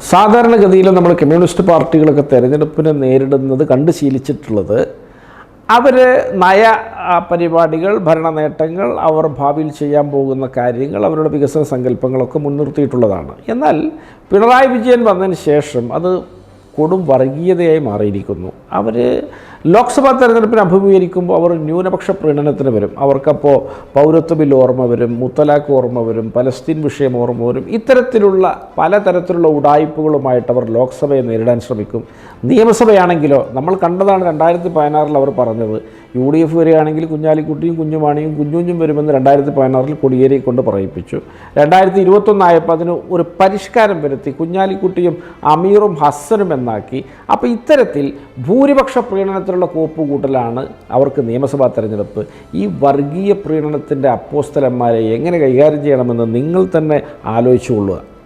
സാധാരണഗതിയിൽ നമ്മൾ കമ്മ്യൂണിസ്റ്റ് പാർട്ടികളൊക്കെ തിരഞ്ഞെടുപ്പിനെ നേരിടുന്നത് കണ്ട് ശീലിച്ചിട്ടുള്ളത് അവർ നയ പരിപാടികൾ ഭരണ നേട്ടങ്ങൾ അവർ ഭാവിയിൽ ചെയ്യാൻ പോകുന്ന കാര്യങ്ങൾ അവരുടെ വികസന സങ്കല്പങ്ങളൊക്കെ മുൻനിർത്തിയിട്ടുള്ളതാണ്. എന്നാൽ പിണറായി വിജയൻ വന്നതിന് ശേഷം അത് കൊടും വർഗീയതയായി മാറിയിരിക്കുന്നു. അവർ ലോക്സഭാ തെരഞ്ഞെടുപ്പിന് അഭിമുഖീകരിക്കുമ്പോൾ അവർ ന്യൂനപക്ഷ പ്രീണനത്തിന് വരും. അവർക്കപ്പോൾ പൗരത്വ ബിൽ ഓർമ്മ വരും മുത്തലാഖ് ഓർമ്മ വരും പലസ്തീൻ വിഷയം ഓർമ്മ വരും. ഇത്തരത്തിലുള്ള പലതരത്തിലുള്ള ഉടായ്പകളുമായിട്ട് അവർ ലോക്സഭയെ നേരിടാൻ ശ്രമിക്കും. നിയമസഭയാണെങ്കിലോ നമ്മൾ കണ്ടതാണ് രണ്ടായിരത്തി പതിനാറിൽ അവർ പറഞ്ഞത് യു ഡി എഫ് വരികയാണെങ്കിൽ കുഞ്ഞാലിക്കുട്ടിയും കുഞ്ഞുമാണിയും കുഞ്ഞുഞ്ഞും വരുമെന്ന് രണ്ടായിരത്തി പതിനാറിൽ കൊടിയേരി കൊണ്ട് പറയിപ്പിച്ചു. രണ്ടായിരത്തി ഇരുപത്തൊന്നായപ്പോൾ അതിന് ഒരു പരിഷ്കാരം വരുത്തി കുഞ്ഞാലിക്കുട്ടിയും അമീറും ഹസ്സനും എന്നാക്കി. അപ്പോൾ ഇത്തരത്തിൽ ഭൂരിപക്ഷ പ്രീണനത്തിലുള്ള കോപ്പുകൂട്ടലാണ് അവർക്ക് നിയമസഭാ തെരഞ്ഞെടുപ്പ്. ഈ വർഗീയ പ്രീണനത്തിന്റെ അപ്പോസ്തലന്മാരെ എങ്ങനെ കൈകാര്യം ചെയ്യണമെന്ന് നിങ്ങൾ തന്നെ ആലോചിച്ചുകൊള്ളുക.